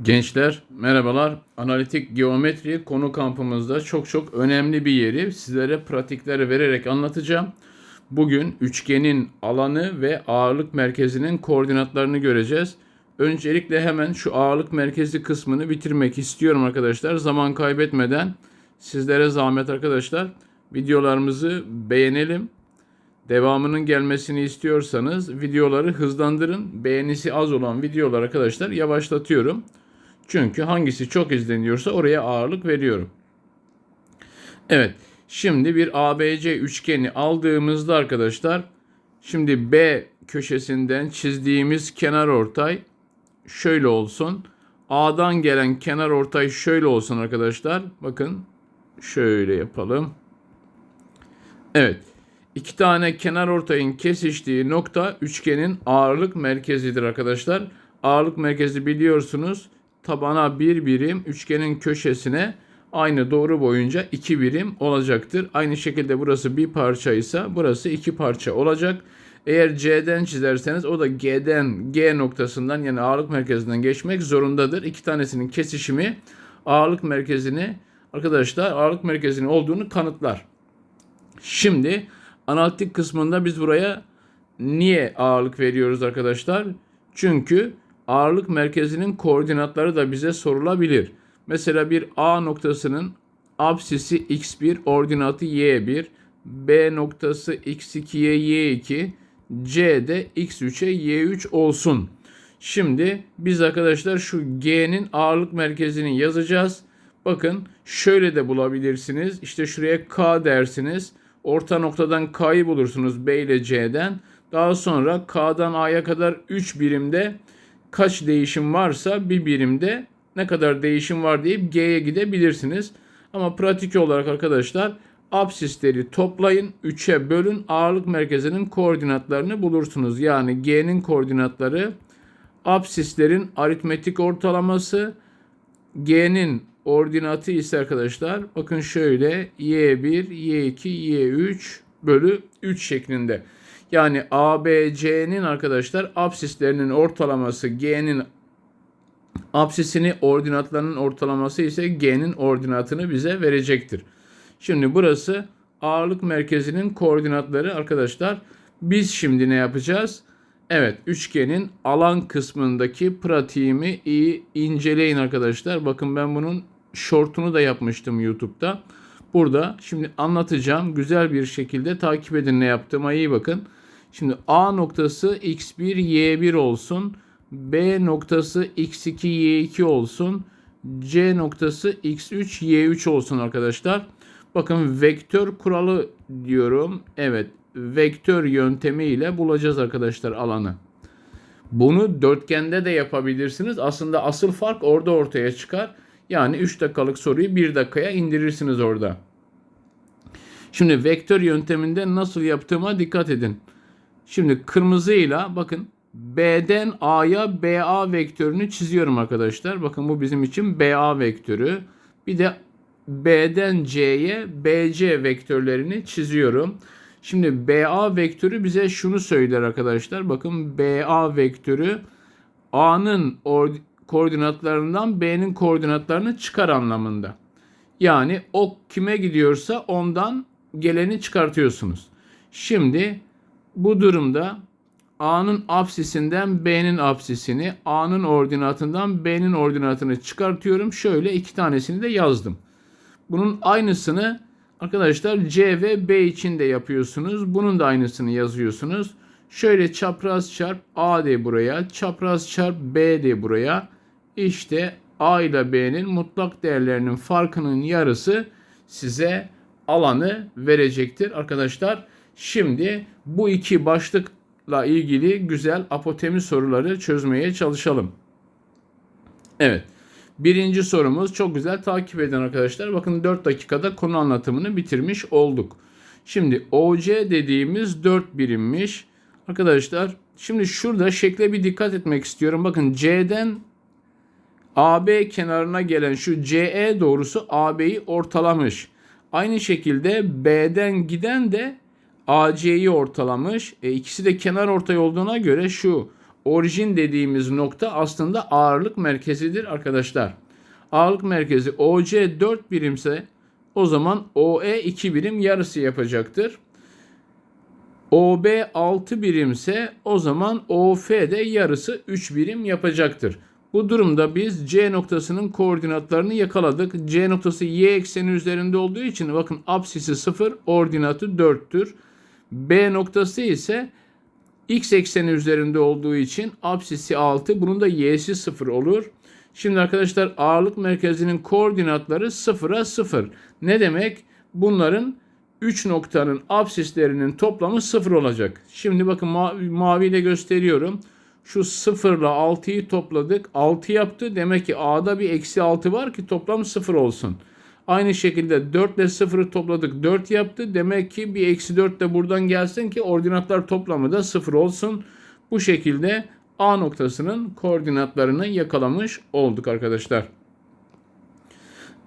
Gençler merhabalar. Analitik geometri konu kampımızda çok çok önemli bir yeri sizlere pratikleri vererek anlatacağım. Bugün üçgenin alanı ve ağırlık merkezinin koordinatlarını göreceğiz. Öncelikle hemen şu ağırlık merkezi kısmını bitirmek istiyorum arkadaşlar. Zaman kaybetmeden sizlere zahmet arkadaşlar. Videolarımızı beğenelim. Devamının gelmesini istiyorsanız videoları hızlandırın. Beğenisi az olan videolar arkadaşlar yavaşlatıyorum. Çünkü hangisi çok izleniyorsa oraya ağırlık veriyorum. Evet. Şimdi bir ABC üçgeni aldığımızda arkadaşlar şimdi B köşesinden çizdiğimiz kenar ortay şöyle olsun. A'dan gelen kenar ortay şöyle olsun arkadaşlar. Bakın şöyle yapalım. Evet. İki tane kenar ortayın kesiştiği nokta üçgenin ağırlık merkezidir arkadaşlar. Ağırlık merkezi biliyorsunuz tabana bir birim, üçgenin köşesine aynı doğru boyunca iki birim olacaktır. Aynı şekilde burası bir parça ise burası iki parça olacak. Eğer C'den çizerseniz o da G'den G noktasından yani ağırlık merkezinden geçmek zorundadır. İki tanesinin kesişimi ağırlık merkezini arkadaşlar ağırlık merkezinin olduğunu kanıtlar. Şimdi analitik kısmında biz buraya niye ağırlık veriyoruz arkadaşlar? Çünkü ağırlık merkezinin koordinatları da bize sorulabilir. Mesela bir A noktasının absisi x1, ordinatı y1, B noktası x2'ye y2, C de x3'e y3 olsun. Şimdi biz arkadaşlar şu G'nin ağırlık merkezini yazacağız. Bakın şöyle de bulabilirsiniz. İşte şuraya K dersiniz. Orta noktadan K'yı bulursunuz B ile C'den. Daha sonra K'dan A'ya kadar 3 birimde kaç değişim varsa bir birimde ne kadar değişim var deyip G'ye gidebilirsiniz. Ama pratik olarak arkadaşlar absisleri toplayın, 3'e bölün, ağırlık merkezinin koordinatlarını bulursunuz. Yani G'nin koordinatları absislerin aritmetik ortalaması, G'nin ordinatı ise arkadaşlar bakın şöyle y1, y2, y3 bölü 3 şeklinde. Yani ABC'nin arkadaşlar absislerinin ortalaması G'nin absisini ordinatlarının ortalaması ise G'nin ordinatını bize verecektir. Şimdi burası ağırlık merkezinin koordinatları arkadaşlar. Biz şimdi ne yapacağız? Evet üçgenin alan kısmındaki pratiğimi iyi inceleyin arkadaşlar. Bakın ben bunun shortunu da yapmıştım YouTube'da. Burada şimdi anlatacağım. Güzel bir şekilde takip edin ne yaptığıma iyi bakın. Şimdi A noktası x1 y1 olsun. B noktası x2 y2 olsun. C noktası x3 y3 olsun arkadaşlar. Bakın vektör kuralı diyorum. Evet vektör yöntemi ile bulacağız arkadaşlar alanı. Bunu dörtgende de yapabilirsiniz. Aslında asıl fark orada ortaya çıkar. Yani 3 dakikalık soruyu 1 dakikaya indirirsiniz orada. Şimdi vektör yönteminde nasıl yaptığıma dikkat edin. Şimdi kırmızıyla bakın B'den A'ya BA vektörünü çiziyorum arkadaşlar. Bakın bu bizim için BA vektörü. Bir de B'den C'ye BC vektörlerini çiziyorum. Şimdi BA vektörü bize şunu söyler arkadaşlar. Bakın BA vektörü A'nın koordinatlarından B'nin koordinatlarını çıkar anlamında. Yani ok kime gidiyorsa ondan geleni çıkartıyorsunuz. Şimdi bu durumda A'nın apsisinden B'nin apsisini, A'nın ordinatından B'nin ordinatını çıkartıyorum. Şöyle iki tanesini de yazdım. Bunun aynısını arkadaşlar C ve B için de yapıyorsunuz. Bunun da aynısını yazıyorsunuz. Şöyle çapraz çarp A de buraya, çapraz çarp B de buraya. İşte A ile B'nin mutlak değerlerinin farkının yarısı size alanı verecektir arkadaşlar. Şimdi bu iki başlıkla ilgili güzel apotemi soruları çözmeye çalışalım. Evet. Birinci sorumuz çok güzel takip edin arkadaşlar. Bakın 4 dakikada konu anlatımını bitirmiş olduk. Şimdi OC dediğimiz 4 birimmiş. Arkadaşlar şimdi şurada şekle bir dikkat etmek istiyorum. Bakın C'den AB kenarına gelen şu CE doğrusu AB'yi ortalamış. Aynı şekilde B'den giden de AC'yi ortalamış. E, ikisi de kenar ortay olduğuna göre şu orijin dediğimiz nokta aslında ağırlık merkezidir arkadaşlar. Ağırlık merkezi OC 4 birimse o zaman OE 2 birim yarısı yapacaktır. OB 6 birimse o zaman OF de yarısı 3 birim yapacaktır. Bu durumda biz C noktasının koordinatlarını yakaladık. C noktası y ekseni üzerinde olduğu için bakın apsisi 0, ordinatı 4'tür. B noktası ise x ekseni üzerinde olduğu için apsisi 6, bunun da y'si 0 olur. Şimdi arkadaşlar ağırlık merkezinin koordinatları 0'a 0. Ne demek? Bunların 3 noktanın apsislerinin toplamı 0 olacak. Şimdi bakın mavi, maviyle gösteriyorum. Şu 0 ile 6'yı topladık. 6 yaptı. Demek ki A'da bir eksi 6 var ki toplam 0 olsun. Aynı şekilde 4 ile 0'ı topladık. 4 yaptı. Demek ki bir eksi 4 de buradan gelsin ki ordinatlar toplamı da 0 olsun. Bu şekilde A noktasının koordinatlarını yakalamış olduk arkadaşlar.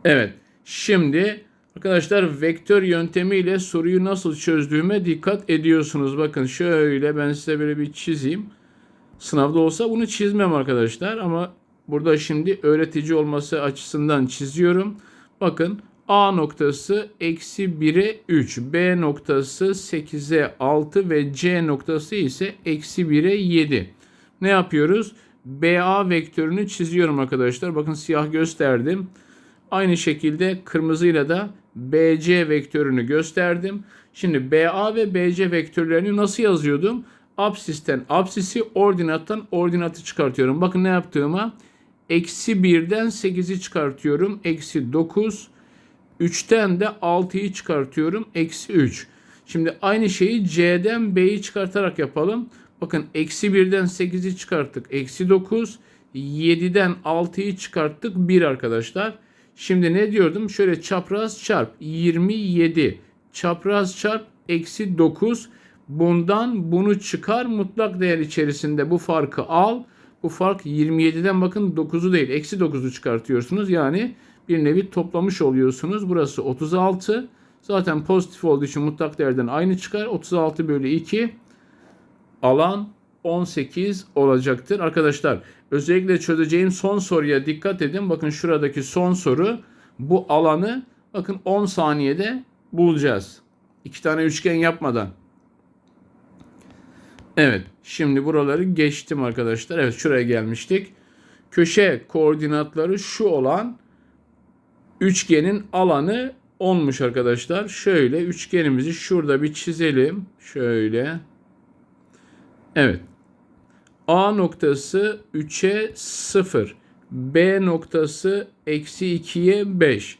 Evet. Şimdi arkadaşlar vektör yöntemiyle soruyu nasıl çözdüğüme dikkat ediyorsunuz. Bakın şöyle ben size böyle bir çizeyim. Sınavda olsa bunu çizmem arkadaşlar ama burada şimdi öğretici olması açısından çiziyorum. Bakın A noktası eksi 1'e 3, B noktası 8'e 6 ve C noktası ise eksi 1'e 7. Ne yapıyoruz? BA vektörünü çiziyorum arkadaşlar. Bakın siyah gösterdim. Aynı şekilde kırmızıyla da BC vektörünü gösterdim. Şimdi BA ve BC vektörlerini nasıl yazıyordum? Absisten absisi, ordinattan ordinatı çıkartıyorum. Bakın ne yaptığıma. Eksi 1'den 8'i çıkartıyorum. Eksi 9. 3'ten de 6'yı çıkartıyorum. Eksi 3. Şimdi aynı şeyi C'den B'yi çıkartarak yapalım. Bakın eksi 1'den 8'i çıkarttık. Eksi 9. 7'den 6'yı çıkarttık. 1 arkadaşlar. Şimdi ne diyordum? Şöyle çapraz çarp 27 çapraz çarp eksi 9 bundan bunu çıkar mutlak değer içerisinde bu farkı al. Bu fark 27'den bakın 9'u değil eksi 9'u çıkartıyorsunuz. Yani bir nevi toplamış oluyorsunuz. Burası 36. Zaten pozitif olduğu için mutlak değerden aynı çıkar. 36 bölü 2 alan 18 olacaktır. Arkadaşlar özellikle çözeceğim son soruya dikkat edin. Bakın şuradaki son soru bu alanı bakın 10 saniyede bulacağız. İki tane üçgen yapmadan. Evet şimdi buraları geçtim arkadaşlar. Evet şuraya gelmiştik. Köşe koordinatları şu olan üçgenin alanı 10'muş arkadaşlar. Şöyle üçgenimizi şurada bir çizelim. Şöyle. Evet. A noktası 3'e 0. B noktası eksi 2'ye 5.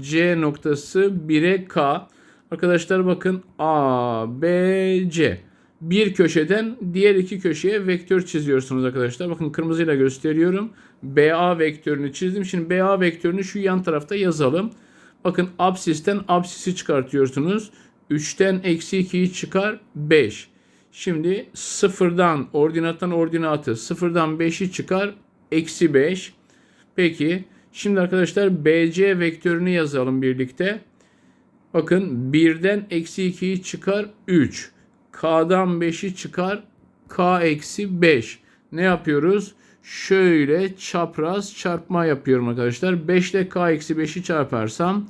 C noktası 1'e K. Arkadaşlar bakın A, B, C. Bir köşeden diğer iki köşeye vektör çiziyorsunuz arkadaşlar. Bakın kırmızıyla gösteriyorum. BA vektörünü çizdim. Şimdi BA vektörünü şu yan tarafta yazalım. Bakın absisten absisi çıkartıyorsunuz. 3'ten eksi 2'yi çıkar 5. Şimdi sıfırdan ordinattan ordinatı sıfırdan 5'i çıkar eksi 5. Peki şimdi arkadaşlar BC vektörünü yazalım birlikte. Bakın 1'den eksi 2'yi çıkar 3. K'dan 5'i çıkar K eksi 5. Ne yapıyoruz? Şöyle çapraz çarpma yapıyorum arkadaşlar. 5 ile K eksi 5'i çarparsam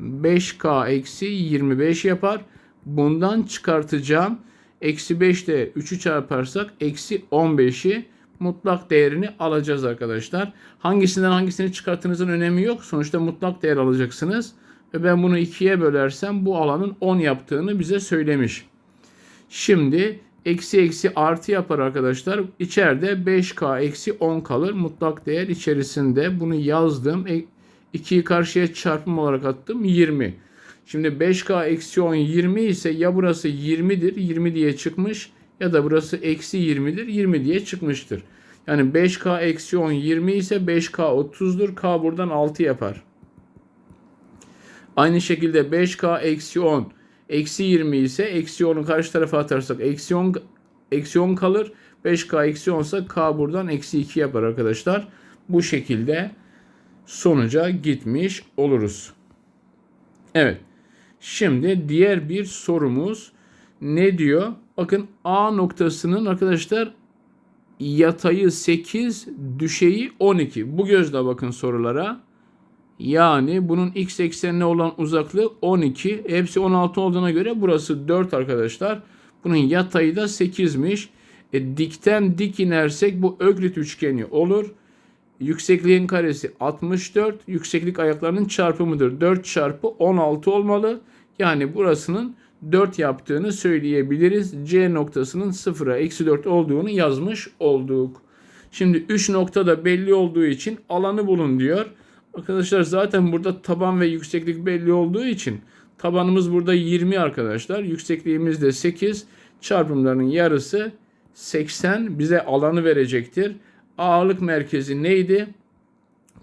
5K eksi 25 yapar. Bundan çıkartacağım. Eksi 5 ile 3'ü çarparsak eksi 15'i mutlak değerini alacağız arkadaşlar. Hangisinden hangisini çıkarttığınızın önemi yok. Sonuçta mutlak değer alacaksınız. Ve ben bunu 2'ye bölersem bu alanın 10 yaptığını bize söylemiş. Şimdi eksi eksi artı yapar arkadaşlar. İçeride 5K eksi 10 kalır. Mutlak değer içerisinde bunu yazdım. 2'yi e, karşıya çarpım olarak attım. 20. Şimdi 5K eksi 10 20 ise ya burası 20'dir 20 diye çıkmış ya da burası eksi 20'dir 20 diye çıkmıştır. Yani 5K eksi 10 20 ise 5K 30'dur. K buradan 6 yapar. Aynı şekilde 5K eksi 10 eksi 20 ise eksi 10'u karşı tarafa atarsak eksi 10, eksi 10 kalır. 5K eksi 10 ise K buradan eksi 2 yapar arkadaşlar. Bu şekilde sonuca gitmiş oluruz. Evet. Şimdi diğer bir sorumuz ne diyor? Bakın A noktasının arkadaşlar yatayı 8, düşeyi 12. Bu gözle bakın sorulara. Yani bunun x eksenine olan uzaklığı 12. Hepsi 16 olduğuna göre burası 4 arkadaşlar. Bunun yatayı da 8'miş. E, dikten dik inersek bu öklit üçgeni olur. Yüksekliğin karesi 64. Yükseklik ayaklarının çarpımıdır. 4 çarpı 16 olmalı. Yani burasının 4 yaptığını söyleyebiliriz. C noktasının 0'a eksi 4 olduğunu yazmış olduk. Şimdi 3 nokta da belli olduğu için alanı bulun diyor. Arkadaşlar zaten burada taban ve yükseklik belli olduğu için tabanımız burada 20 arkadaşlar. Yüksekliğimiz de 8. Çarpımlarının yarısı 80 bize alanı verecektir. Ağırlık merkezi neydi?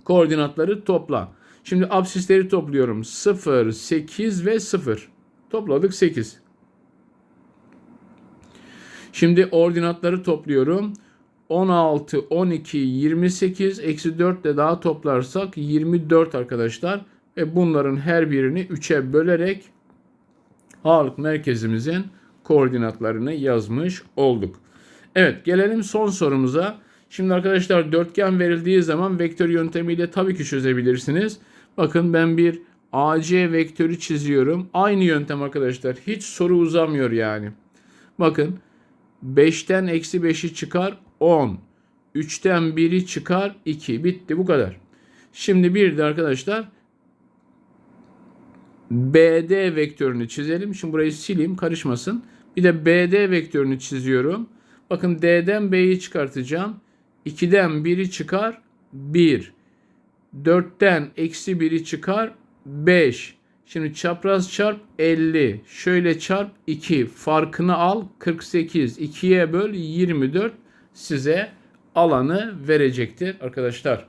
Koordinatları topla. Şimdi absisleri topluyorum. 0, 8 ve 0. Topladık 8. Şimdi ordinatları topluyorum. 16, 12, 28, eksi 4 de daha toplarsak 24 arkadaşlar. Ve bunların her birini 3'e bölerek ağırlık merkezimizin koordinatlarını yazmış olduk. Evet gelelim son sorumuza. Şimdi arkadaşlar dörtgen verildiği zaman vektör yöntemiyle tabii ki çözebilirsiniz. Bakın ben bir AC vektörü çiziyorum. Aynı yöntem arkadaşlar. Hiç soru uzamıyor yani. Bakın 5'ten eksi 5'i çıkar 10. 3'ten 1'i çıkar 2. Bitti bu kadar. Şimdi bir de arkadaşlar BD vektörünü çizelim. Şimdi burayı sileyim karışmasın. Bir de BD vektörünü çiziyorum. Bakın D'den B'yi çıkartacağım. 2'den 1'i çıkar 1. 4'ten eksi 1'i çıkar 5. Şimdi çapraz çarp 50. Şöyle çarp 2. Farkını al 48. 2'ye böl 24 size alanı verecektir arkadaşlar.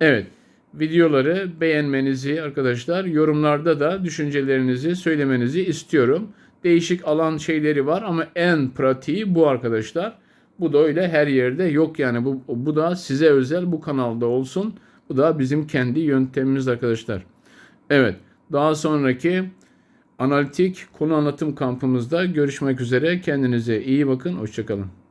Evet videoları beğenmenizi arkadaşlar yorumlarda da düşüncelerinizi söylemenizi istiyorum. Değişik alan şeyleri var ama en pratiği bu arkadaşlar. Bu da öyle her yerde yok yani bu, bu da size özel bu kanalda olsun. Bu da bizim kendi yöntemimiz arkadaşlar. Evet daha sonraki analitik konu anlatım kampımızda görüşmek üzere. Kendinize iyi bakın. Hoşçakalın.